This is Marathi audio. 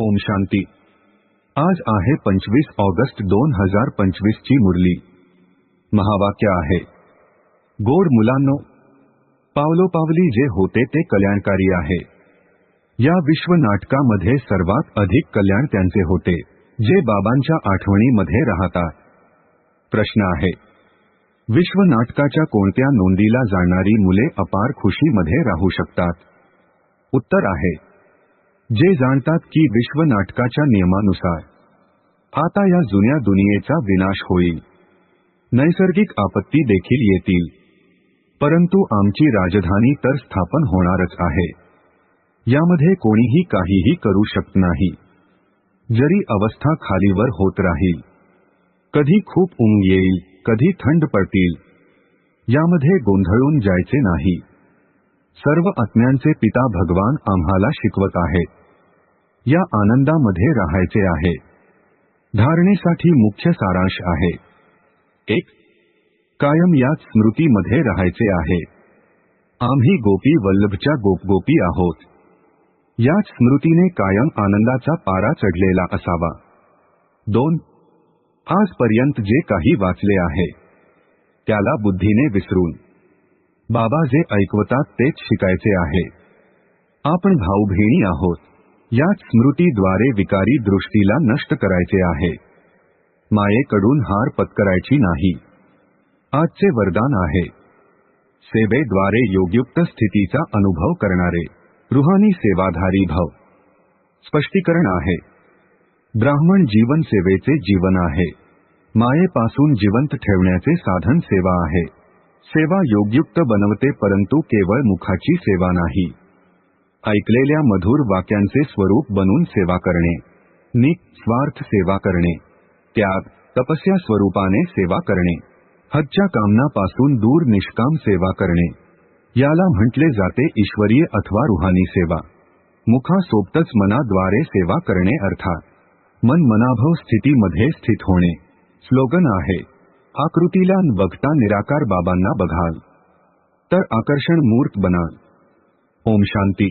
ओम शांती। आज आहे पंचवीस ऑगस्ट दोन हजार पंचवीस ची मुरली। महावाक्य आहे। गोड मुलांनो पावलोपावली जे होते ते कल्याणकारी आहे। या विश्व नाटकामध्ये सर्वात अधिक कल्याण त्यांचे होते जे बाबांच्या आठवणीमध्ये राहतात प्रश्न आहे। विश्व नाटकाच्या कोणत्या नोंदीला जाणारी मुले अपार खुशीमध्ये राहू शकतात? उत्तर आहे। जे जाणतात की विश्व नाटकाच्या नियमानुसार आता या जुन्या दुनियेचा विनाश होईल. नैसर्गिक आपत्ती देखील येतील. परंतु आमची राजधानी तर स्थापन होणारच आहे. यामध्ये कोणीही काहीही करू शकत नाही. जरी अवस्था खालीवर होत राहील. कधी खूप ऊंग येईल कधी थंड पडतील. यामध्ये गोंधळून जायचे नाही. सर्व आत्म्यांचे पिता भगवान आम्हाला शिकवत आहेत. या आनंदामध्ये राहायचे आहे. धारणेसाठी मुख्य सारांश आहे. एक कायम याच स्मृतीमध्ये राहायचे आहे. आम्ही गोपी वल्लभच्या गोपगोपी आहोत. याच स्मृतीने कायम आनंदाचा पारा चढलेला असावा. दोन आजपर्यंत जे काही वाचले आहे त्याला बुद्धीने विसरून. बाबा जे ऐकवतात तेच शिकायचे आहे. आपण भाऊ बहिणी आहोत. याच स्मृतीद्वारे विकारी दृष्टीला नष्ट करायचे आहे. मायेकडून हार पत्करायची नाही. आजचे वरदान आहे. सेवेद्वारे योगयुक्त स्थितीचा अनुभव करणारे. रुहानी सेवाधारी भाव. स्पष्टीकरण आहे. ब्राह्मण जीवन सेवेचे जीवन आहे. मायेपासून जिवंत ठेवण्याचे साधन सेवा आहे. सेवा योगयुक्त बनवते परंतु केवळ मुखाची सेवा नाही. ऐकलेल्या मधुर वाक्यांचे स्वरूप बनून सेवा करणे. स्वार्थ सेवा करणे. त्याग तपस्या स्वरूपाने सेवा करणे. हजच्या कामनापासून दूर निष्काम सेवा करणे. याला म्हटले जाते ईश्वरीय अथवा रुहानी सेवा. मुखासोबतच मनाद्वारे सेवा करणे अर्थात मन मनाभव स्थितीमध्ये स्थित होणे. स्लोगन आहे आकृतीला बघता निराकार बाबांना बघाल. तर आकर्षण मूर्त बनाल. ओम शांती.